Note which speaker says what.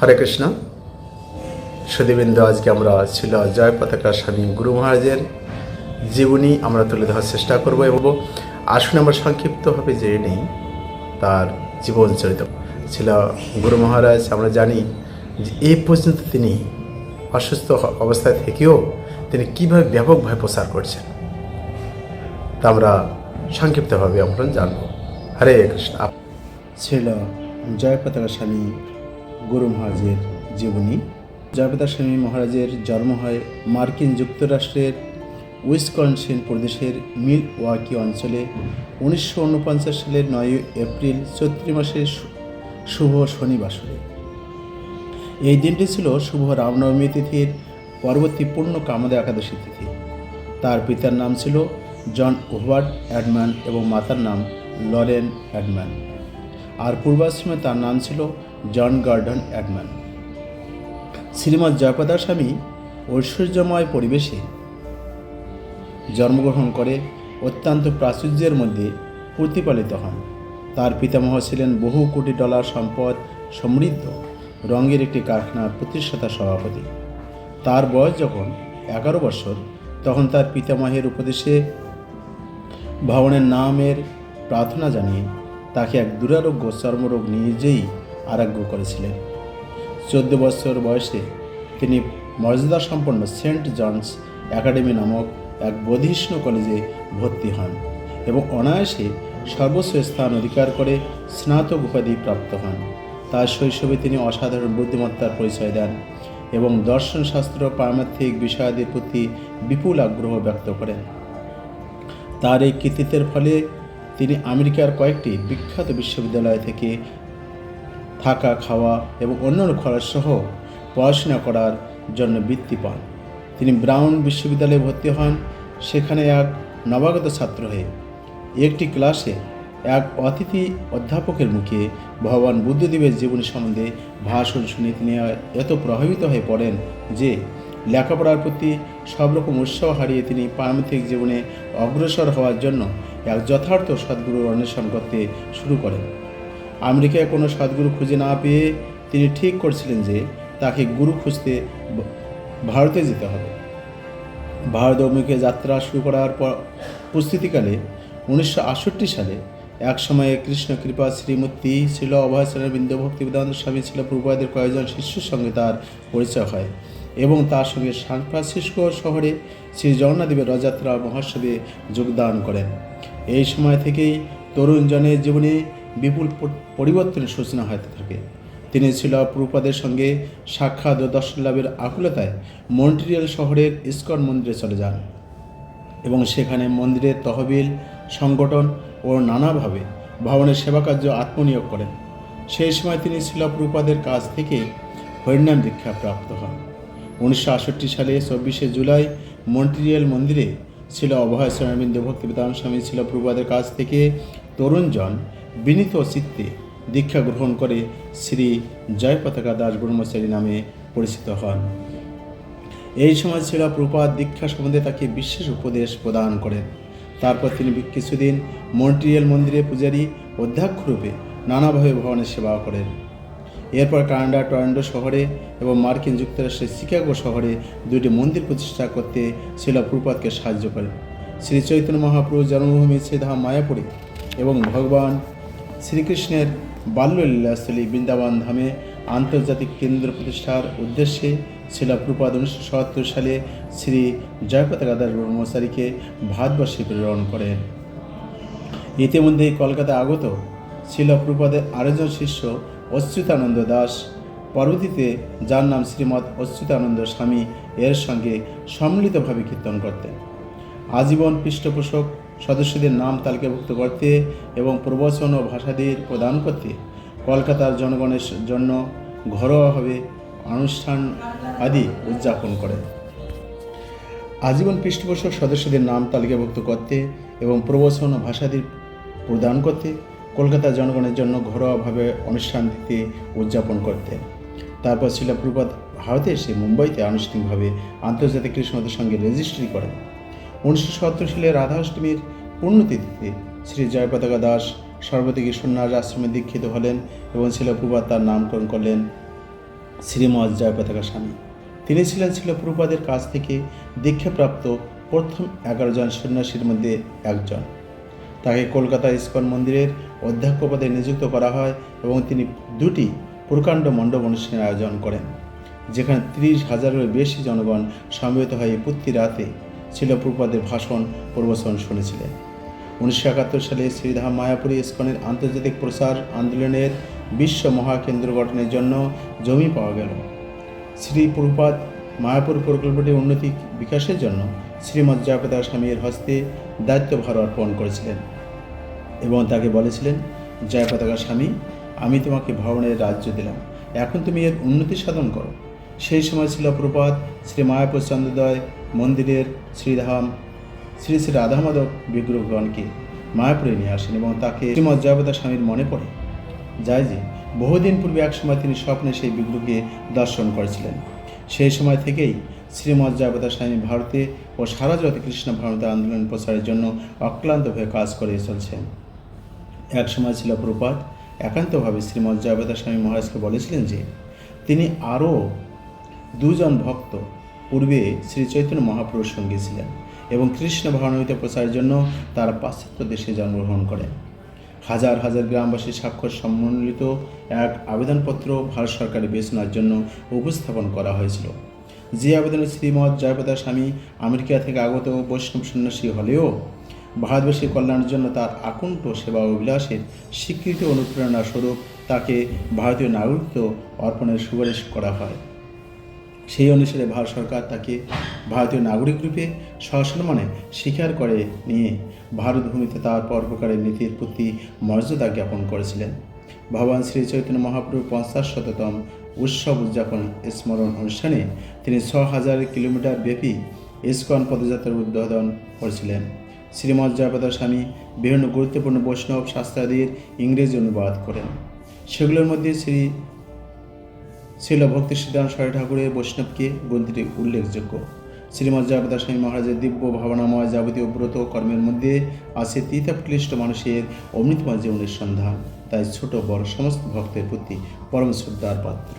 Speaker 1: হরে কৃষ্ণ। সুদীবৃন্দ আজকে আমরা ছিল জয় পতাকা স্বামী গুরু মহারাজের জীবনী, আমরা তুলে ধরার চেষ্টা করব এবং আসুন আমরা সংক্ষিপ্তভাবে জেনে নেই তার জীবন চরিত ছিল গুরু মহারাজ, আমরা জানি যে এই পর্যন্ত তিনি অসুস্থ অবস্থায় থেকেও তিনি কীভাবে ব্যাপকভাবে প্রচার করছেন, তা আমরা সংক্ষিপ্তভাবে আমরা জানব। হরে কৃষ্ণ। ছিল জয় পতাকা স্বামী গুরু মহারাজের জীবনী। জয়প্রতাপ স্বামী মহারাজের জন্ম হয় মার্কিন যুক্তরাষ্ট্রের উইসকনসিন প্রদেশের মিল ওয়াকি অঞ্চলে। উনিশশো উনপঞ্চাশ সালের নয় এপ্রিল চৈত্রী মাসের শুভ শনিবাসরে এই দিনটি ছিল শুভ রামনবমী তিথির পরবর্তী পূর্ণ কামদা একাদশী তিথি। তার পিতার নাম ছিল জন ওভার্ড অ্যাডম্যান এবং মাতার নাম লরেন অ্যাডম্যান। আর পূর্বাশ্রমে তার নাম ছিল জন গার্ডন অ্যাডম্যান। শ্রীমৎ জয়প্রদা স্বামী ঐশ্বর্যময় পরিবেশে জন্মগ্রহণ করে অত্যন্ত প্রাচুর্যের মধ্যে প্রতিপালিত হন। তার পিতামহ ছিলেন বহু কোটি ডলার সম্পদ সমৃদ্ধ রঙের একটি কারখানার প্রতিষ্ঠাতা সভাপতি। তার বয়স যখন এগারো বছর, তখন তার পিতামহের উপদেশে ভবনের নামের প্রার্থনা জানিয়ে তাকে এক দুরারোগ্য চর্মরোগ নিজেই আরোগ্য করেছিলেন। চোদ্দ বছর বয়সে তিনি মর্যাদা সম্পন্ন সেন্ট জনস একাডেমি নামক এক বধিষ্ণু কলেজে ভর্তি হন এবং অনায়াসে সর্বোচ্চ স্থান অধিকার করে স্নাতক উপাধি প্রাপ্ত হন। তার শৈশবে তিনি অসাধারণ বুদ্ধিমত্তার পরিচয় দেন এবং দর্শনশাস্ত্র পারমার্থিক বিষয়াদির প্রতি বিপুল আগ্রহ ব্যক্ত করেন। তার এই কৃতিত্বের ফলে তিনি আমেরিকার কয়েকটি বিখ্যাত বিশ্ববিদ্যালয় থেকে থাকা, খাওয়া এবং অন্যান্য খরচ সহ পড়াশোনা করার জন্য বৃত্তি পান। তিনি ব্রাউন বিশ্ববিদ্যালয়ে ভর্তি হন। সেখানে এক নবাগত ছাত্র হয়ে একটি ক্লাসে এক অতিথি অধ্যাপকের মুখে ভগবান বুদ্ধদেবের জীবনী সম্বন্ধে ভাষণ শুনে তিনি এত প্রভাবিত হয়ে পড়েন যে লেখাপড়ার প্রতি সব রকম উৎসাহ হারিয়ে তিনি পারমার্থিক জীবনে অগ্রসর হওয়ার জন্য এক যথার্থ সদ্গুরুর অন্বেষণ করতে শুরু করেন। আমেরিকায় কোনো সদ্গুরু খুঁজে না পেয়ে তিনি ঠিক করছিলেন যে তাকে গুরু খুঁজতে ভারতে যেতে হবে। ভারত অভিমুখে যাত্রা শুরু করার পর প্রস্তুতিকালে উনিশশো আটষট্টি সালে এক সময়ে কৃষ্ণ কৃপা শ্রীমূর্তি ছিল অভয়চরণ বিন্দু ভক্তি বেদান্ত স্বামী ছিল পূর্বাদের কয়েকজন শিষ্যর সঙ্গে তার পরিচয় হয় এবং তার সঙ্গে সান ফ্রান্সিসকো শহরে শ্রী জগন্নাথদেবের রথযাত্রা মহোৎসবে যোগদান করেন। এই সময় থেকেই তরুণ জনের জীবনে বিপুল পরিবর্তনের সূচনা হতে থাকে। তিনি ছিল প্রভুপাদের সঙ্গে সাক্ষাৎ ও দর্শন লাভের আকুলতায় মন্ট্রিয়াল শহরের ইস্কন মন্দিরে চলে যান এবং সেখানে মন্দিরের তহবিল, সংগঠন ও নানাভাবে ভবনের সেবা কার্য আত্মনিয়োগ করেন। সেই সময় তিনি শিলাপ্রুপাদের কাছ থেকে হরিনাম দীক্ষা প্রাপ্ত হন। উনিশশো আটষট্টি সালে চব্বিশে জুলাই মন্ট্রিয়াল মন্দিরে ছিল অভয় স্বামীবিন্দু ভক্তিবিধান স্বামী শিলাপ্রুপাদের কাছ থেকে তরুণজন বিনীত চিত্তে দীক্ষা গ্রহণ করে শ্রী জয় পতাকা দাস ব্রহ্মচারী নামে পরিচিত হন। এই সময় ছিল প্রপাত দীক্ষা সম্বন্ধে তাকে বিশেষ উপদেশ প্রদান করেন। তারপর তিনি কিছুদিন মন্ট্রিয়াল মন্দিরে পূজারী অধ্যক্ষরূপে নানাভাবে ভবনের সেবা করেন। এরপর কানাডা, টরন্টো শহরে এবং মার্কিন যুক্তরাষ্ট্রের শিকাগো শহরে দুটি মন্দির প্রতিষ্ঠা করতে ছিল প্রপাতকে সাহায্য করেন শ্রী চৈতন্য মহাপ্রভু জন্মভূমি শ্রীধাম মায়াপুরে এবং ভগবান শ্রীকৃষ্ণের বাল্যলীলাস্থলী বৃন্দাবন ধামে আন্তর্জাতিক কেন্দ্র প্রতিষ্ঠার উদ্দেশ্যে শিলাপ্রপাদ উনিশশো সত্তর সালে শ্রী জয়পতাকা দাস ব্রহ্মচারীকে ভারতবর্ষে প্রেরণ করেন ইতিমধ্যেই কলকাতায় আগত শিলপ্রপাদের আরেকজন শিষ্য অচ্যুতানন্দ দাস। পরবর্তীতে যার নাম শ্রীমৎ অচ্যুতানন্দ স্বামী, এর সঙ্গে সম্মিলিতভাবে কীর্তন করতেন। আজীবন পৃষ্ঠপোষক, সদস্যদের নাম তালিকাভুক্ত করতে এবং প্রবচন ও ভাষাদির প্রদান করতে কলকাতার জনগণের জন্য ঘরোয়াভাবে অনুষ্ঠান আদি উদযাপন করেন। আজীবন পৃষ্ঠপোষক, সদস্যদের নাম তালিকাভুক্ত করতে এবং প্রবচন ও ভাষাদি প্রদান করতে কলকাতার জনগণের জন্য ঘরোয়াভাবে অনুষ্ঠান দিতে উদযাপন করতেন। তারপর শিলাপ্রপাত ভারতে এসে মুম্বাইতে আনুষ্ঠানিকভাবে আন্তর্জাতিক কৃষ্ণদের সঙ্গে রেজিস্ট্রি করেন। উনিশশো সত্তর সালে রাধাষ্টমীর পুণ্যতিথিতে শ্রী জয়পতাকা দাস সর্বদিকে সন্ন্যাস আশ্রমে দীক্ষিত হলেন এবং শিলাপ্রপাত তার নামকরণ করলেন শ্রীমৎ জয়পতাকা স্বামী। তিনি ছিলেন ছিল প্রভুপাদের কাছ থেকে দীক্ষাপ্রাপ্ত প্রথম এগারো জন সন্ন্যাসীর মধ্যে একজন। তাকে কলকাতা ইস্কন মন্দিরের অধ্যক্ষ পদে নিযুক্ত করা হয় এবং তিনি দুটি প্রকাণ্ড মণ্ডপ অনুষ্ঠানের আয়োজন করেন, যেখানে ত্রিশ হাজারেরও বেশি জনগণ সমবেত হয়ে প্রতি রাতে ছিল প্রভুপাদের ভাষণ প্রবচন শুনেছিলেন। উনিশশো একাত্তর সালে শ্রীধাম মায়াপুরী ইস্কনের আন্তর্জাতিক প্রচার আন্দোলনের বিশ্ব মহাকেন্দ্র গঠনের জন্য জমি পাওয়া গেল। শ্রী প্রভুপাদ মায়াপুর প্রকল্পটির উন্নতি বিকাশের জন্য শ্রীমৎ জয়পতাকা স্বামীর হস্তে দায়িত্বভার অর্পণ করেছিলেন এবং তাকে বলেছিলেন জয়পতাকা স্বামী, আমি তোমাকে ভবনের রাজ্য দিলাম। এখন তুমি এর উন্নতি সাধন করো। সেই সময় ছিল প্রপাত শ্রী মায়াপুর চন্দ্রোদয় মন্দিরের শ্রীধাম শ্রী শ্রী রাধামাধব বিগ্রহগণকে মায়াপুরে নিয়ে আসেন এবং তাকে শ্রীমৎ জয়পতা স্বামীর মনে পড়ে যায় যে, বহুদিন পূর্বে এক সময় তিনি স্বপ্নে সেই বিগ্রহকে দর্শন করেছিলেন। সেই সময় থেকেই শ্রীমৎ জয়পতা স্বামী ভারতে ও সারা জগতে কৃষ্ণ ভারত আন্দোলন প্রচারের জন্য অক্লান্তভাবে কাজ করে চলছেন। এক সময় ছিল প্রপাত, একান্তভাবে শ্রীমৎ জয়পতা স্বামী মহারাজকে বলেছিলেন যে, তিনি আরও দুজন ভক্ত পূর্বে শ্রী চৈতন্য মহাপুরুষ সঙ্গী ছিলেন এবং কৃষ্ণ ভাবনামিত প্রচারের জন্য তার পাশ্চাত্য দেশে জন্মগ্রহণ করেন। হাজার হাজার গ্রামবাসীর স্বাক্ষর সম্মিলিত এক আবেদনপত্র ভারত সরকারের বেচনার জন্য উপস্থাপন করা হয়েছিল। যে আবেদনে শ্রীমৎ জয়পদা স্বামী আমেরিকা থেকে আগত বৈষ্ণব সন্ন্যাসী হলেও ভারতবাসীর কল্যাণের জন্য তার আকুণ্ঠ সেবা অভিলাষের স্বীকৃত অনুপ্রেরণা স্বরূপ তাকে ভারতীয় নাগরিকত্ব অর্পণের সুপারিশ করা হয়। সেই অনুসারে ভারত সরকার তাকে ভারতীয় নাগরিক রূপে সসম্মানে স্বীকার করে নিয়ে ভারত ভূমিতে তার পরোপকারের নীতির প্রতি মর্যাদা জ্ঞাপন করেছিলেন। ভগবান শ্রী চৈতন্য মহাপ্রভু পঞ্চাশ শততম উৎসব উদযাপন স্মরণ অনুষ্ঠানে তিনি ছ হাজার কিলোমিটার ব্যাপী ইস্কন পদযাত্রার উদ্বোধন করেছিলেন। শ্রীমৎ জয়পদার স্বামী বিভিন্ন গুরুত্বপূর্ণ বৈষ্ণব শাস্ত্রাদির ইংরেজি অনুবাদ করেন। সেগুলোর মধ্যে শ্রী ছিল ভক্তি সিদ্ধান্ত সরী ঠাকুরের বৈষ্ণবকে গ্রন্থটি উল্লেখযোগ্য। শ্রীমৎ জয়পদা স্বামী মহারাজের দিব্য ভাবনাময় যাবতীয় ব্রত কর্মের মধ্যে আছে তিতাক্লিষ্ট মানুষের অমৃতময় জীবনের সন্ধান, তাই ছোট বড় সমস্ত ভক্তের প্রতি পরম শ্রদ্ধার পাত্র।